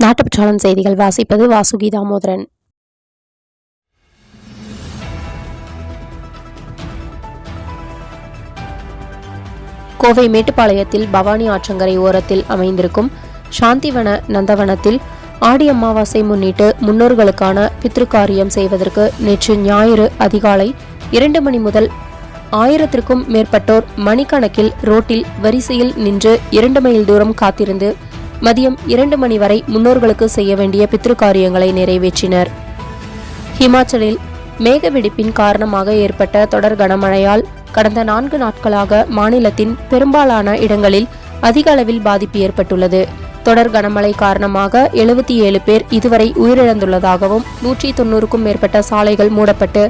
நாட்டுப்பற்றாளன் செய்திகள் வாசிப்பது வாசுகி தாமோதரன் கோவை மேட்டுப்பாளையத்தில் பவானி ஆற்றங்கரை ஓரத்தில் அமைந்திருக்கும் சாந்திவன நந்தவனத்தில் ஆடி அமாவாசை முன்னிட்டு முன்னோர்களுக்கான பித்ருக்காரியம் செய்வதற்கு நேற்று ஞாயிறு அதிகாலை இரண்டு மணி முதல் ஆயிரத்திற்கும் மேற்பட்டோர் மணிக்கணக்கில் ரோட்டில் வரிசையில் நின்று இரண்டு மைல் தூரம் காத்திருந்து மதியம் இரண்டு மணி வரை முன்னோர்களுக்கு செய்ய வேண்டிய பித்ருக்காரியங்களை நிறைவேற்றினர். ஹிமாச்சலில் மேகவெடிப்பின் காரணமாக ஏற்பட்ட தொடர் கனமழையால் கடந்த நான்கு நாட்களாக மாநிலத்தின் பெரும்பாலான இடங்களில் அதிக அளவில் பாதிப்பு ஏற்பட்டுள்ளது. தொடர் கனமழை காரணமாக எழுபத்தி ஏழு பேர் இதுவரை உயிரிழந்துள்ளதாகவும் நூற்றி தொன்னூறுக்கும் மேற்பட்ட சாலைகள் மூடப்பட்டு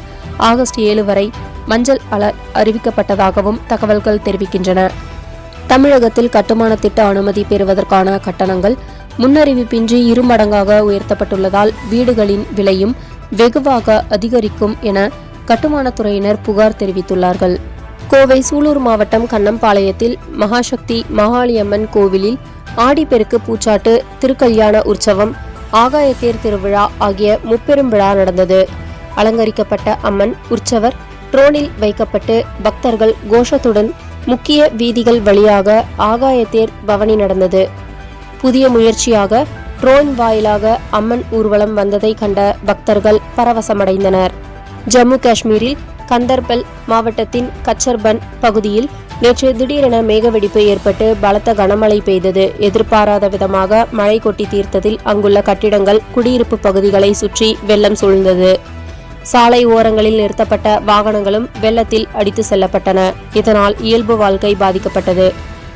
ஆகஸ்ட் ஏழு வரை மஞ்சள் அலர்ட் அறிவிக்கப்பட்டதாகவும் தகவல்கள் தெரிவிக்கின்றன. தமிழகத்தில் கட்டுமான திட்ட அனுமதி பெறுவதற்கான கட்டணங்கள் முன்னறிவிப்பின்றி இருமடங்காக உயர்த்தப்பட்டுள்ளதால் வீடுகளின் விலையும் வெகுவாக அதிகரிக்கும் என கட்டுமானத்துறையினர் புகார் தெரிவித்துள்ளார்கள். கோவை சூலூர் மாவட்டம் கண்ணம்பாளையத்தில் மகாசக்தி மகாளியம்மன் கோவிலில் ஆடிப்பெருக்கு பூச்சாட்டு திருக்கல்யாண உற்சவம் ஆகாயத்தேர் திருவிழா ஆகிய முப்பெரும் விழா நடந்தது. அலங்கரிக்கப்பட்ட அம்மன் உற்சவர் ட்ரோனில் வைக்கப்பட்டு பக்தர்கள் கோஷத்துடன் முக்கிய வீதிகள் வழியாக ஆகாயத்தேர் பவனி நடந்தது. புதிய முயற்சியாக ட்ரோன் வாயிலாக அம்மன் ஊர்வலம் வந்ததை கண்ட பக்தர்கள் பரவசமடைந்தனர். ஜம்மு காஷ்மீரில் கந்தர்பல் மாவட்டத்தின் கச்சர்பன் பகுதியில் நேற்று திடீரென மேகவெடிப்பு ஏற்பட்டு பலத்த கனமழை பெய்தது. எதிர்பாராத விதமாக மழை கொட்டி தீர்த்ததில் அங்குள்ள கட்டிடங்கள் குடியிருப்பு பகுதிகளை சுற்றி வெள்ளம் சூழ்ந்தது. சாலை ஓரங்களில் நிறுத்தப்பட்ட வாகனங்களும் வெள்ளத்தில் அடித்து செல்லப்பட்டன. இதனால் இயல்பு வாழ்க்கை பாதிக்கப்பட்டது.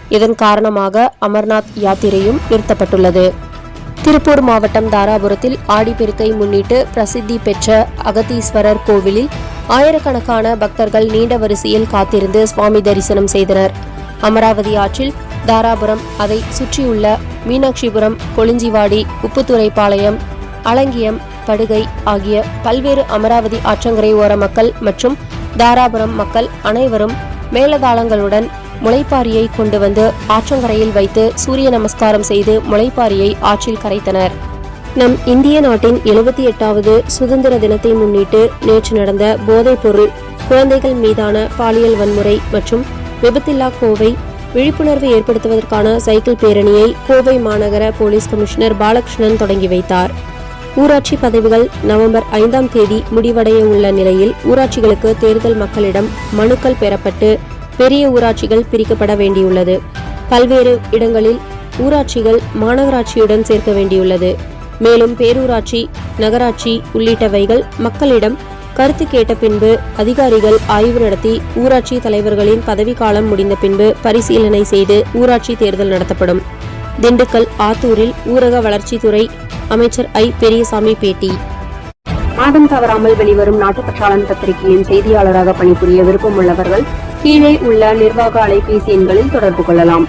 இதன் காரணமாக அமர்நாத் யாத்திரையும் நிறுத்தப்பட்டுள்ளது. திருப்பூர் மாவட்டம் தாராபுரத்தில் ஆடிப்பெருக்கை முன்னிட்டு பிரசித்தி பெற்ற அகத்தீஸ்வரர் கோவிலில் ஆயிரக்கணக்கான பக்தர்கள் நீண்ட வரிசையில் காத்திருந்து சுவாமி தரிசனம் செய்தனர். அமராவதி ஆற்றில் தாராபுரம் அதை சுற்றியுள்ள மீனாட்சிபுரம் கொளிஞ்சிவாடி உப்புத்துறைப்பாளையம் அலங்கியம் படுகை ஆகிய பல்வேறு அமராவதி ஆற்றங்கரை ஓர மக்கள் மற்றும் தாராபுரம் மக்கள் அனைவரும் மேலதாளங்களுடன் முளைப்பாரியை கொண்டு வந்து ஆற்றங்கரையில் வைத்து சூரிய நமஸ்காரம் செய்து முளைப்பாரியை ஆற்றில் கரைத்தனர். நம் இந்திய நாட்டின் எழுபத்தி எட்டாவது சுதந்திர தினத்தை முன்னிட்டு நேற்று நடந்த போதைப் பொருள் குழந்தைகள் மீதான பாலியல் வன்முறை மற்றும் விபத்தில்லா கோவை விழிப்புணர்வு ஏற்படுத்துவதற்கான சைக்கிள் பேரணியை கோவை மாநகர போலீஸ் கமிஷனர் பாலகிருஷ்ணன் தொடங்கி வைத்தார். ஊராட்சி பதவிகள் நவம்பர் ஐந்தாம் தேதி முடிவடைய உள்ள நிலையில் ஊராட்சிகளுக்கு தேர்தல் மக்களிடம் மனுக்கள் பெறப்பட்டு பெரிய ஊராட்சிகள் பிரிக்கப்பட வேண்டியுள்ளது. பல்வேறு இடங்களில் ஊராட்சிகள் மாநகராட்சியுடன் சேர்க்க வேண்டியுள்ளது. மேலும் பேரூராட்சி நகராட்சி உள்ளிட்டவைகள் மக்களிடம் கருத்து கேட்ட பின்பு அதிகாரிகள் ஆய்வு நடத்தி ஊராட்சி தலைவர்களின் பதவிக்காலம் முடிந்த பின்பு பரிசீலனை செய்து ஊராட்சி தேர்தல் நடத்தப்படும். திண்டுக்கல் ஆத்தூரில் ஊரக வளர்ச்சித்துறை அமைச்சர் ஐ. பெரியசாமி பேட்டி. மாதம் தவறாமல் வெளிவரும் நாட்டுப்பற்றாளன் பத்திரிகையின் செய்தியாளராக பணிபுரிய விருப்பம் உள்ளவர்கள் கீழே உள்ள நிர்வாக அலைபேசி எண்களில் தொடர்பு கொள்ளலாம்.